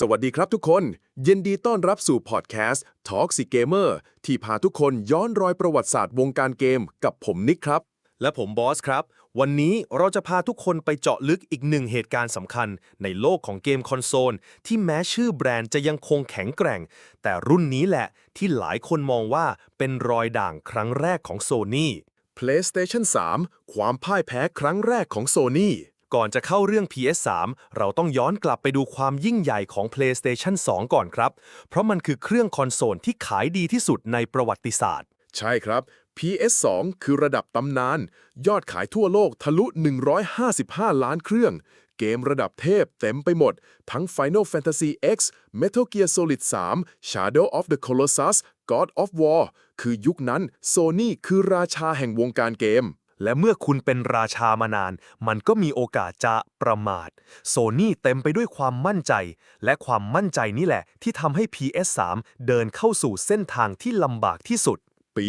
สวัสดีครับทุกคน ยินดีต้อนรับสู่พอดแคสต์ Talk สิ Gamer ที่พาทุกคนย้อนรอยประวัติศาสตร์วงการเกมกับผมนิกครับ และผมบอสครับ วันนี้เราจะพาทุกคนไปเจาะลึกอีกหนึ่งเหตุการณ์สำคัญในโลกของเกมคอนโซล ที่แม้ชื่อแบรนด์จะยังคงแข็งแกร่ง แต่รุ่นนี้แหละที่หลายคนมองว่าเป็นรอยด่างครั้งแรกของโซ n y PlayStation 3 ความพ่ายแพ้ครั้งแรกของ Sony ก่อนจะเข้าเรื่อง PS3 เราต้องย้อนกลับไปดูความยิ่งใหญ่ของ PlayStation 2 ก่อนครับ เพราะมันคือเครื่องคอนโซลที่ขายดีที่สุดในประวัติศาสตร์ ใช่ครับ PS2 คือระดับตำนาน ยอดขายทั่วโลกทะลุ 155 ล้านเครื่อง เกมระดับเทพเต็มไปหมด ทั้ง Final Fantasy X Metal Gear Solid 3 Shadow of the Colossus God of War คือยุคนั้น Sony คือราชาแห่งวงการเกม และเมื่อคุณเป็นราชามานาน มันก็มีโอกาสจะประมาท โซนี่เต็มไปด้วยความมั่นใจ และความมั่นใจนี่แหละ ที่ทำให้ PS3 เดินเข้าสู่เส้นทางที่ลำบากที่สุด ปี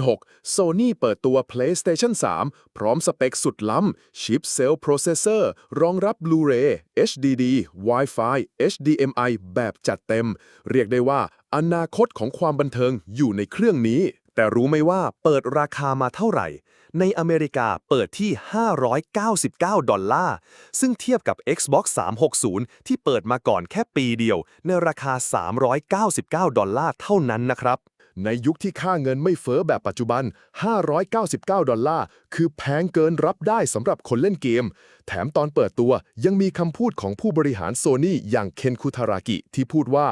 2006 Sony เปิดตัว PlayStation 3 พร้อมสเปคสุดล้ำ ชิปเซลล์โปรเซสเซอร์ รองรับ Blu-ray HDD Wi-Fi HDMI แบบจัดเต็ม เรียกได้ว่า อนาคตของความบันเทิงอยู่ในเครื่องนี้ แต่รู้ไหมว่าเปิดราคามาเท่าไหร่ ในอเมริกาเปิดที่ 599 ดอลลาร์ ซึ่งเทียบกับ Xbox 360 ที่เปิดมาก่อนแค่ปีเดียว ในราคา 399 ดอลลาร์เท่านั้นนะครับ ในยุคที่ค่าเงินไม่เฟ้อแบบปัจจุบัน 599 ดอลลาร์ คือแพงเกินรับได้สำหรับคนเล่นเกม แถมตอนเปิดตัวยังมีคำพูดของผู้บริหารโซนี่อย่างเคนคุทารากิที่พูดว่า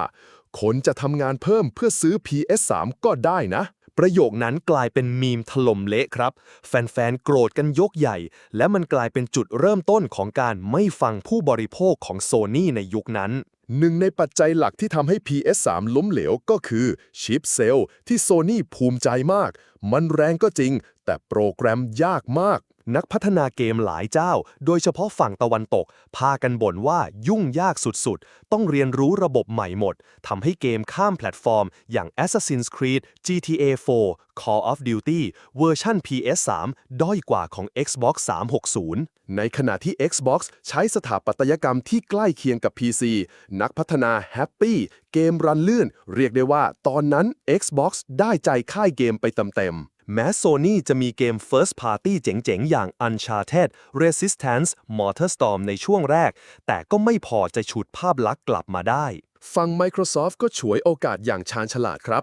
คนจะทำงานเพิ่มเพื่อซื้อ PS3 ก็ได้นะ ประโยคนั้นกลายเป็นมีมถล่มเละครับ แฟนๆ โกรธกันยกใหญ่ และมันกลายเป็นจุดเริ่มต้นของการไม่ฟังผู้บริโภคของโซนี่ในยุคนั้นหนึ่งในปัจจัยหลักที่ทำให้ PS3 ล้มเหลวก็คือชิปเซลล์ที่โซนี่ภูมิใจมาก มันแรงก็จริง แต่โปรแกรมยากมาก นักพัฒนาเกมหลายเจ้า โดยเฉพาะฝั่งตะวันตก พากันบ่นว่ายุ่งยากสุดๆ ต้องเรียนรู้ระบบใหม่หมด ทำให้เกมข้ามแพลตฟอร์ม อย่าง Assassin's Creed GTA 4 Call of Duty เวอร์ชัน PS3 ด้อยกว่าของ Xbox 360 ในขณะที่ Xbox ใช้สถาปัตยกรรมที่ใกล้เคียงกับ PC นักพัฒนาแฮปปี้เกมรันลื่น เรียกได้ว่า ตอนนั้น Xbox ได้ใจค่ายเกมไปเต็มๆ แม้โซนี่จะมีเกม First Party เจ๋งๆ อย่าง Uncharted Resistance Motorstorm ในช่วงแรก แต่ก็ไม่พอจะฉุดภาพลักษณ์กลับมาได้ ฝั่ง Microsoft ก็ฉวยโอกาสอย่างชาญฉลาดครับ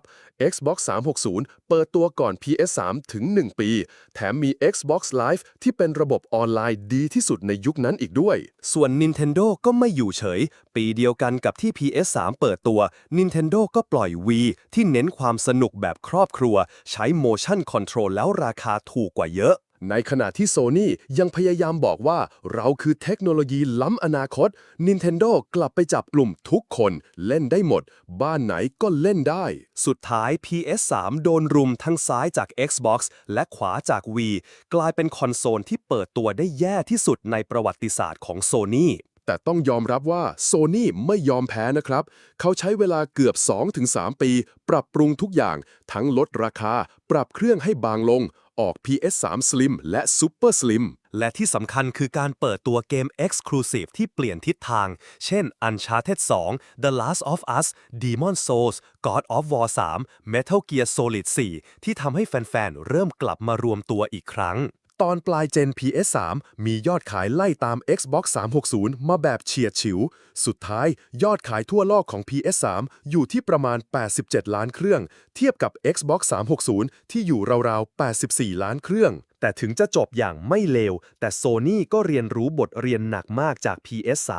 Xbox 360 เปิดตัวก่อน PS3 ถึง 1 ปี แถมมี Xbox Live ที่เป็นระบบออนไลน์ดีที่สุดในยุคนั้นอีกด้วย ส่วน Nintendo ก็ไม่อยู่เฉย ปีเดียวกันกับที่ PS3 เปิดตัว Nintendo ก็ปล่อย Wii ที่เน้นความสนุกแบบครอบครัว ใช้ Motion Control แล้วราคาถูกกว่าเยอะ ในขณะที่ Sony ยังพยายามบอกว่าเราคือเทคโนโลยีล้ำอนาคต Nintendo กลับไปจับกลุ่มทุกคน เล่นได้หมด บ้านไหนก็เล่นได้ สุดท้าย PS3 โดนรุมทั้งซ้ายจาก Xbox และขวาจาก Wii กลายเป็นคอนโซลที่เปิดตัวได้แย่ที่สุดในประวัติศาสตร์ของ Sony แต่ต้องยอมรับว่า Sony ไม่ยอมแพ้นะครับ เขาใช้เวลาเกือบ 2-3 ปี ปรับปรุงทุกอย่าง ทั้งลดราคา ปรับเครื่องให้บางลง ออก PS3 Slim และ Super Slim และที่สำคัญคือการเปิดตัวเกม Exclusive ที่เปลี่ยนทิศทาง เช่น Uncharted 2 The Last of Us Demon Souls God of War 3 Metal Gear Solid 4 ที่ทำให้แฟน ๆ เริ่มกลับมารวมตัวอีกครั้ง ตอนปลายเจน PS3 มียอดขายไล่ตาม Xbox 360 มาแบบเฉียดฉิว สุดท้ายยอดขายทั่วโลกของ PS3 อยู่ที่ประมาณ 87 ล้านเครื่อง เทียบกับ Xbox 360 ที่อยู่ราวๆ 84 ล้านเครื่อง แต่ถึงจะจบอย่างไม่เลว แต่โซนี่ก็เรียนรู้บทเรียนหนักมากจาก PS3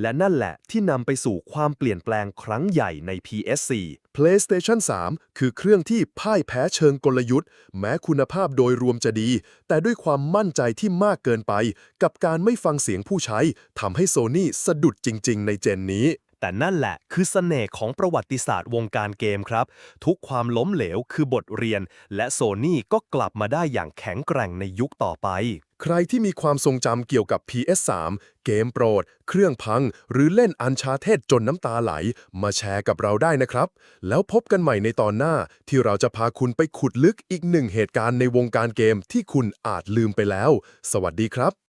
และนั่นแหละที่นำไปสู่ความเปลี่ยนแปลงครั้งใหญ่ใน PS4 PlayStation 3 คือเครื่องที่พ่ายแพ้เชิงกลยุทธ์ แม้คุณภาพโดยรวมจะดี แต่ด้วยความมั่นใจที่มากเกินไป กับการไม่ฟังเสียงผู้ใช้ทำให้โซนี่สะดุดจริง ๆ ในเจนนี้ แต่นั่นแหละคือเสน่ห์ของประวัติศาสตร์วงการเกมครับ ทุกความล้มเหลวคือบทเรียน และโซนี่ก็กลับมาได้อย่างแข็งแกร่งในยุคต่อไป ใครที่มีความทรงจำเกี่ยวกับ PS3 เกมโปรด เครื่องพัง หรือเล่นอันชาเทศจนน้ำตาไหล มาแชร์กับเราได้นะครับ แล้วพบกันใหม่ในตอนหน้าที่เราจะพาคุณไปขุดลึกอีกหนึ่งเหตุการณ์ในวงการเกมที่คุณอาจลืมไปแล้ว สวัสดีครับ